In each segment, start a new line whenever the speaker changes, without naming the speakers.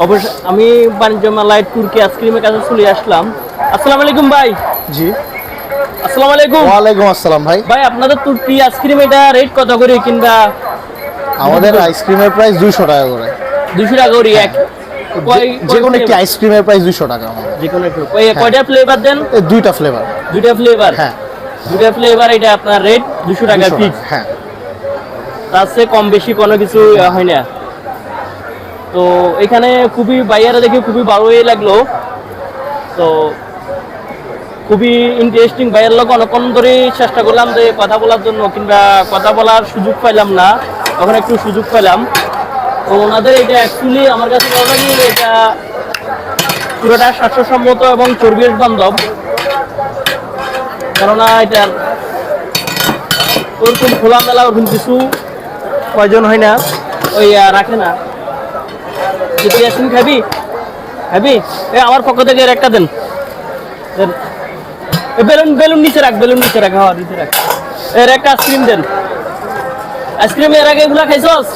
অবশ্য আমি বাণিজ্য মেলায় তুর্কি আইসক্রিমের কাছে চলে আসলাম। আসসালামু আলাইকুম ভাই।
জি।
আসসালামু আলাইকুম।
ওয়া আলাইকুম আসসালাম ভাই।
ভাই আপনাদের তুর্কি আইসক্রিম এটা রেট কত করে কিংবা
আমাদের আইসক্রিমের প্রাইস দুইশো টাকা করে।
দুশো টাকা করে এক। কয়-
যে কোনো একটি আইসক্রিমের প্রাইস দুইশো টাকা আমাদের।
যে কোনো একটু। কয়- কয়টা ফ্লেভার দেন?
দুইটা ফ্লেভার
দুইটা ফ্লেভার
হ্যাঁ।
দুইটা ফ্লেভার এটা আপনার রেট দুশো টাকা
200
ফিক্স
হ্যাঁ।
তার চেয়ে কম বেশি কোনো কিছু হয় না। তো এখানে খুবই বাইরে দেখে খুবই ভালোই লাগল। তো খুবই ইন্টারেস্টিং বাইরের লোক অনেকক্ষণ ধরে চেষ্টা করলাম যে কথা বলার জন্য, কিংবা কথা বলার সুযোগ পাইলাম না। তখন একটু সুযোগ পেলাম তো ওনাদের এটা অ্যাকচুয়ালি আমার কাছে ভালো লাগে এটা পুরোটা স্বাস্থ্যসম্মত এবং চর্বির বান্ধব। কেননা এটার ওরকম খোলামেলা ওরকম কিছু প্রয়োজন হয় না। ওই রাখে না। তুই খাবি? খাবি? এ আমার পক্ষ থেকে একটা দেন। বেলুন বেলুন নিচে রাখ বেলুন নিচে রাখ হ্যাঁ নিচে রাখ। এর একটা আইসক্রিম দেন। আইসক্রিম এর আগে এগুলা খাইছস?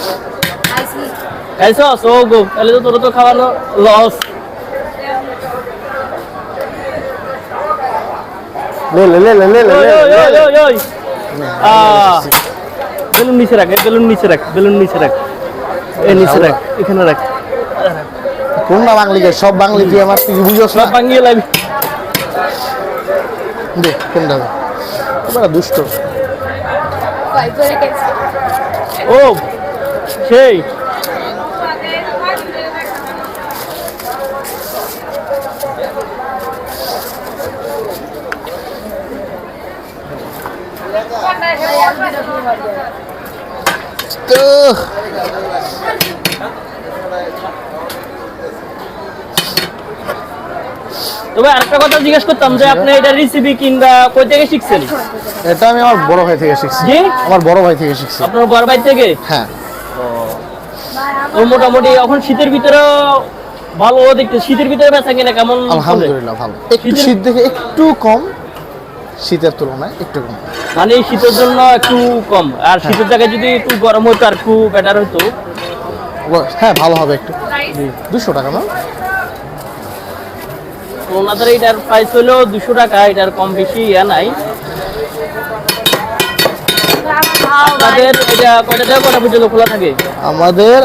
খাইছস? ও গো তাহলে তো তোর তো খাওয়ানো লস বেলুন নিচে রাখ বেলুন নিচে রাখ বেলুন নিচে রাখ। এ নিচে রাখ এখানে রাখ।
কোন না বাঙালিকে সব বাঙালি তুই আমার তুই বুঝোস না
ভাঙিয়ে লাগবে
দে কোনটা দে তোমরা দুষ্ট
ও সেই
তো
তবে আরেকটা কথা জিজ্ঞেস করতাম যে আপনি এটা রেসিপি কিংবা কই থেকে শিখছেন?
এটা আমি আমার বড় ভাই থেকে শিখছি।
জি?
আমার বড় ভাই থেকে শিখছি।
আপনার বড় ভাই থেকে?
হ্যাঁ।
তো মোটামুটি এখন শীতের ভিতরে ভালো দেখতে শীতের ভিতরে বেচা কিনা কেমন
আলহামদুলিল্লাহ ভালো। একটু শীত দেখে একটু কম শীতের তুলনায় একটু কম।
মানে শীতের জন্য একটু কম। আর শীতের জায়গায় যদি একটু গরম হতো আর একটু বেটার হতো
হ্যাঁ ভালো হবে একটু। দুশো টাকা না
ওনাদের এটার প্রাইস হলো দুশো টাকা এটার কম বেশি ইয়া নাই। আপনাদের এটা কয়টা থেকে কয়টা পর্যন্ত খোলা থাকে?
আমাদের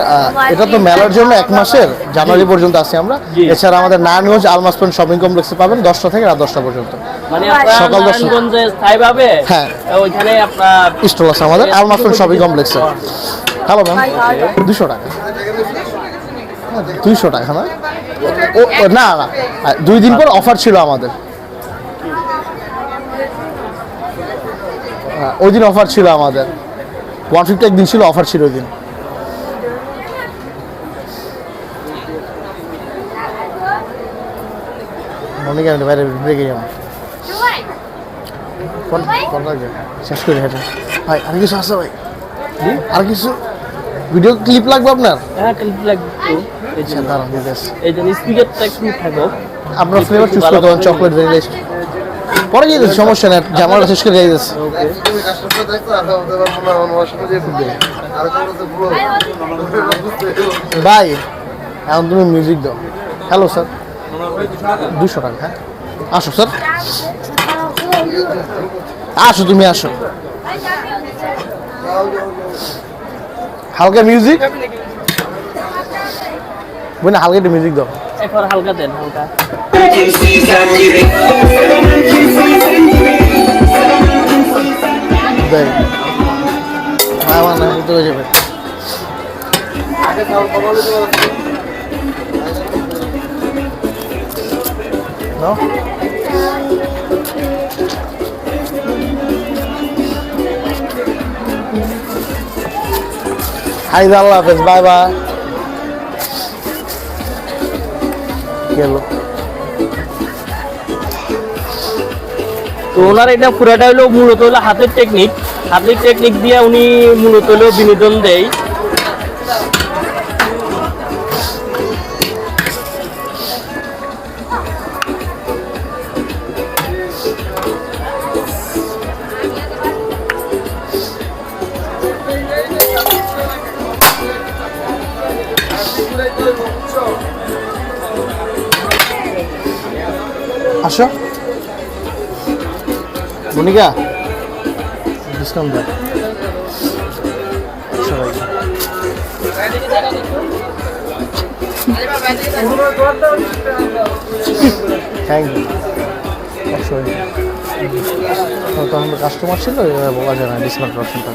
এটা তো মেলার জন্য এক মাসের জানুয়ারি পর্যন্ত আছি আমরা। এছাড়া আমাদের নারায়ণগঞ্জ শপিং কমপ্লেক্সে পাবেন দশটা থেকে রাত দশটা পর্যন্ত।
মানে
সকাল দশটা।
নারায়ণগঞ্জে স্থায়ীভাবে
হ্যাঁ।
ওইখানে আপনার
স্টল আছে আমাদের শপিং কমপ্লেক্সে হ্যালো ম্যাম? দুশো টাকা। দুইশো টাকা না? ও না না দুই দিন পর অফার ছিল আমাদের। হ্যাঁ, ওই দিন অফার ছিল আমাদের। ওয়ান ফিফটি একদিন ছিল অফার ছিল ওই দিন। বাইরে ব্রেকে যাব শেষ করে হেঁটে ভাই আর কিছু আছে ভাই? আর কিছু? ভিডিও ক্লিপ লাগবে আপনার?
হ্যাঁ ক্লিপ লাগবে। জন্য
দাঁড়ান
এই জন্য স্পিকারটা একটু থাকো।
আপনার ফ্লেভার চুজ করতে পারেন চকলেট ভ্যানিলা পরে দিয়ে দিচ্ছি সমস্যা নেই জামাটা শেষ করে দিয়ে দিচ্ছি। ভাই এখন তুমি মিউজিক দাও। হ্যালো স্যার দুশো টাকা হ্যাঁ? আসো স্যার আসো তুমি আসো। হালকা মিউজিক বুঝলি হালকা একটু মিউজিক দাও।
এখন হালকা দেন হালকা।
দেয় হ্যাঁ মানে বুঝতে যাবে No? Bye bye. গেল।
তো ওনার এটা পুরাটা হলো মূলত হলো হাতের টেকনিক হাতের টেকনিক দিয়ে উনি মূলত হলো বিনোদন দেয়।
আসো। Monika. Discount thank you customer ছিল বলা যায় না ডিসকাউন্ট অপশনটা